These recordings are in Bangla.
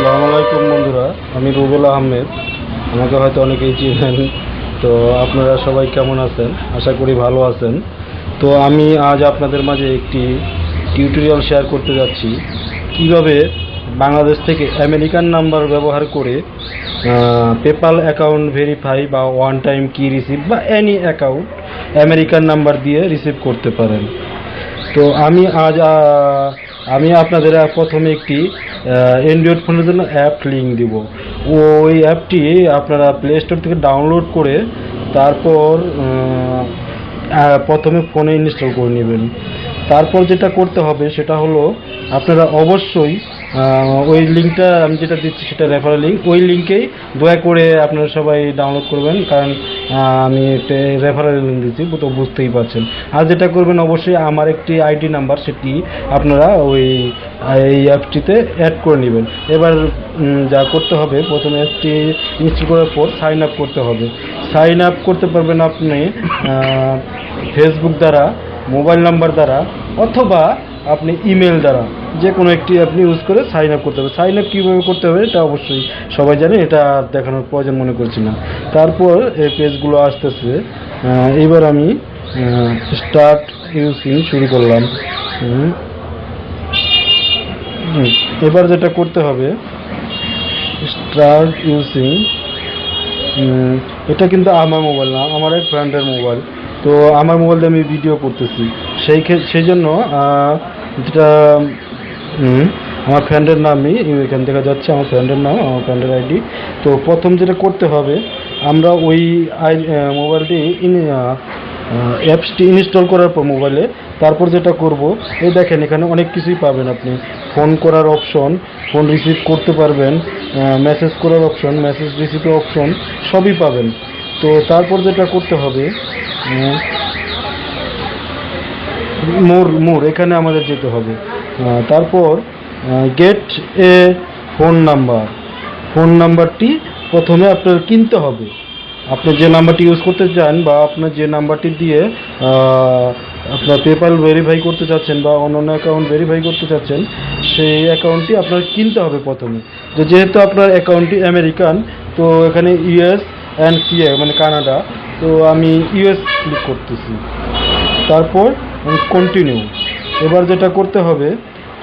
আসসালামু আলাইকুম বন্ধুরা, আমি রুবেল আহমেদ। আমাকে হয়তো অনেকেই চিনেন। তো আপনারা সবাই কেমন আছেন? আশা করি ভালো আছেন। তো আমি আজ আপনাদের মাঝে একটি টিউটোরিয়াল শেয়ার করতে যাচ্ছি। কীভাবে বাংলাদেশ থেকে আমেরিকান নাম্বার ব্যবহার করে পেপাল অ্যাকাউন্ট ভেরিফাই বা ওয়ান টাইম কি রিসিভ বা এনি অ্যাকাউন্ট আমেরিকান নাম্বার দিয়ে রিসিভ করতে পারেন। তো আমি আজ আমি আপনাদের প্রথমে একটি অ্যান্ড্রয়েড ফোনের জন্য অ্যাপ লিঙ্ক দিব। ওই অ্যাপটি আপনারা প্লে স্টোর থেকে ডাউনলোড করে তারপর প্রথমে ফোনে ইনস্টল করে নেবেন। তারপর যেটা করতে হবে সেটা হলো, আপনারা অবশ্যই ওই লিঙ্কটা আমি যেটা দিচ্ছি সেটা রেফারেল লিঙ্ক ওই লিঙ্কেই দয়া করে আপনারা সবাই ডাউনলোড করবেন, কারণ আমি একটা রেফারেল লিঙ্ক দিচ্ছি তো বুঝতেই পারছেন। আর যেটা করবেন অবশ্যই আমার একটি আইডি নাম্বার সেটি আপনারা ওই, এই অ্যাপটিতে অ্যাড করে নেবেন। এবার যা করতে হবে, প্রথমে অ্যাপটি ইনস্টল করার পর সাইন আপ করতে হবে। সাইন আপ করতে পারবেন আপনি ফেসবুক দ্বারা মোবাইল নাম্বার দ্বারা, অথবা আপনি ইমেল দ্বারা যে কোনো একটি আপনি ইউজ করে সাইন আপ করতে হবে। সাইন আপ কীভাবে করতে হবে এটা অবশ্যই সবাই জানে, এটা দেখানোর প্রয়োজন মনে করছি না। তারপর এই পেজগুলো আসতেছে এবার আমি স্টার্ট ইউজিং শুরু করলাম। এবার যেটা করতে হবে স্টার্ট ইউজিং এটা কিন্তু আমার মোবাইল না, আমার এক ফ্রেন্ডের মোবাইল তো আমার মোবাইল দিয়ে আমি ভিডিও করতেছি। সেই সেই জন্য যেটা আমার ফ্রেন্ডের নামই এখান থেকে যাচ্ছে, আমার ফ্রেন্ডের নাম, আমার ফ্রেন্ডের আইডি তো প্রথম যেটা করতে হবে, আমরা ওই আই মোবাইলটি ইন অ্যাপসটি ইনস্টল করার পর মোবাইলে তারপর যেটা করব, এই দেখেন এখানে অনেক কিছুই পাবেন আপনি। ফোন করার অপশন ফোন রিসিভ করতে পারবেন মেসেজ করার অপশন মেসেজ রিসিভের অপশন সবই পাবেন। তো তারপর যেটা করতে হবে মোর মোর, এখানে আমাদের যেতে হবে। তারপর get a phone number phone নাম্বারটি প্রথমে আপনার কিনতে হবে। আপনি যে নাম্বারটি ইউজ করতে চান বা আপনার যে নাম্বারটি দিয়ে আপনার পেপাল ভেরিফাই করতে চাচ্ছেন বা অন্যান্য অ্যাকাউন্ট ভেরিফাই করতে চাচ্ছেন, সেই অ্যাকাউন্টটি আপনার কিনতে হবে প্রথমে। তো যেহেতু আপনার অ্যাকাউন্টটি আমেরিকান তো এখানে ইউএস অ্যান্ড সিএ মানে কানাডা, তো আমি ইউএস ক্লিক করতেছি। তারপর কন্টিনিউ এবার যেটা করতে হবে,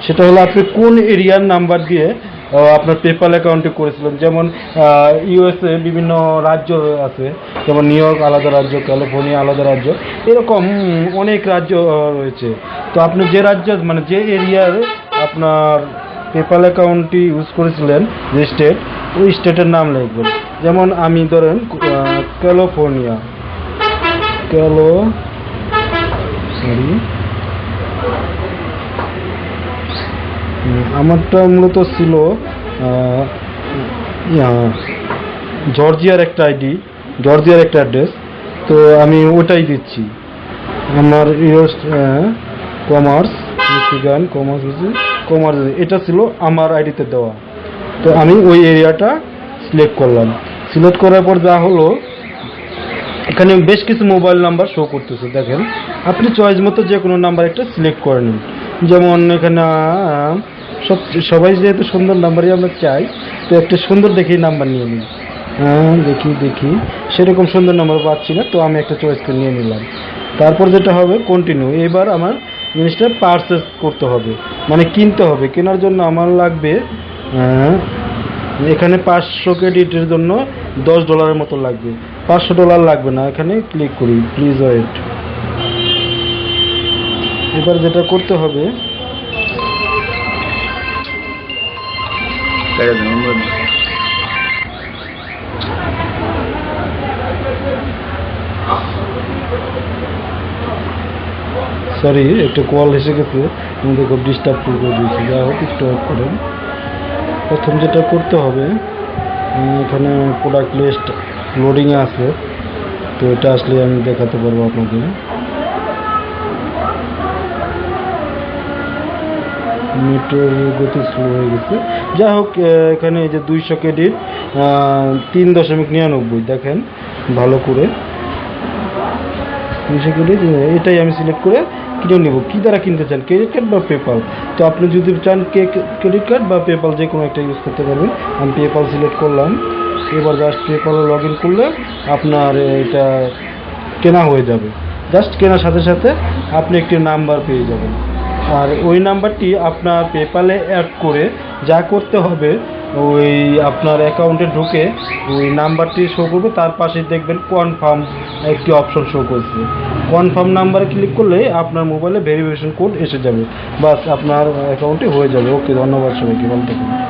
সেটা হলো আপনি কোন এরিয়ার নাম্বার দিয়ে আপনার পেপাল অ্যাকাউন্টে করেছিলেন? যেমন ইউএসএ বিভিন্ন রাজ্য আছে, যেমন নিউ ইয়র্ক আলাদা রাজ্য ক্যালিফোর্নিয়া আলাদা রাজ্য, এরকম অনেক রাজ্য রয়েছে। তো আপনি যে রাজ্য মানে যে এরিয়ার আপনার পেপাল অ্যাকাউন্টটি ইউজ করেছিলেন, যে স্টেট ওই স্টেটের নাম লিখবেন। যেমন আমি ধরেন ক্যালিফোর্নিয়া ক্যালো সরি আমারটা মূলত ছিল জর্জিয়ার একটা আইডি, জর্জিয়ার একটা অ্যাড্রেস। তো আমি ওটাই দিচ্ছি। আমার কমার্স, মিশিগান, কমার্স কমার্স, এটা ছিল আমার আইডিতে দেওয়া। তো আমি ওই এরিয়াটা সিলেক্ট করলাম। সিলেক্ট করার পর যা হলো এখানে বেশ কিছু মোবাইল নাম্বার শো করতেছে, দেখেন। আপনি চয়েস মতো যে কোনো নাম্বার একটা সিলেক্ট করে নিন। যেমন এখানে সব, সবাই যেহেতু সুন্দর নাম্বারই আমরা চাই, তো একটা সুন্দর দেখেই নাম্বার নিয়ে নিন। হ্যাঁ দেখি দেখি। সেরকম সুন্দর নাম্বার পাচ্ছি না, তো আমি একটা চয়েস করে নিয়ে নিলাম। তারপর যেটা হবে কন্টিনিউ এবার আমার জিনিসটা পারচেস করতে হবে। মানে কিনতে হবে। কেনার জন্য আমার লাগবে এখানে পাঁচশো ক্রেডিটের জন্য দশ ডলারের মতো লাগবে। পাঁচশো ডলার লাগবে না, এখানে ক্লিক করি প্লিজ ওয়েট এবার যেটা করতে হবে সরি একটা কল এসে গেছে আমাদের খুব ডিস্টার্ব করে দিয়েছি যা হোক, একটু করেন। প্রথম যেটা করতে হবে এখানে প্রোডাক্ট লিস্ট লোডিংয়ে আছে তো এটা আসলে আমি দেখাতে পারব আপনাদের নেটের গতি স্লো হয়ে গেছে। যাই হোক এখানে এই যে দুইশো ক্রেডিট তিন দশমিক নিরানব্বই, দেখেন, ভালো করে। দুইশো ক্রেডিট এটাই আমি সিলেক্ট করে কিনে নেব। কী দ্বারা কিনতে চান? ক্রেডিট কার্ড বা পেপাল তো আপনি যদি চান ক্রেডিট কার্ড বা পেপাল যে কোনো একটা ইউজ করতে পারবেন। আমি পেপাল সিলেক্ট করলাম। এবার জাস্ট পেপালে লগ ইন করলে আপনার এটা কেনা হয়ে যাবে। জাস্ট কেনার সাথে সাথে আপনি একটি নাম্বার পেয়ে যাবেন। আর ওই নাম্বারটি আপনার পেপালে অ্যাড করে যা করতে হবে, ওই আপনার অ্যাকাউন্টে ঢুকে ওই নাম্বারটি শো করবে। তার পাশে দেখবেন কনফার্ম একটি অপশন শো করছে। কনফার্ম নাম্বারে ক্লিক করলে আপনার মোবাইলে ভেরিফিকেশন কোড এসে যাবে। বাস আপনার অ্যাকাউন্টে হয়ে যাবে। ওকে ধন্যবাদ সবাইকে। থাকুন।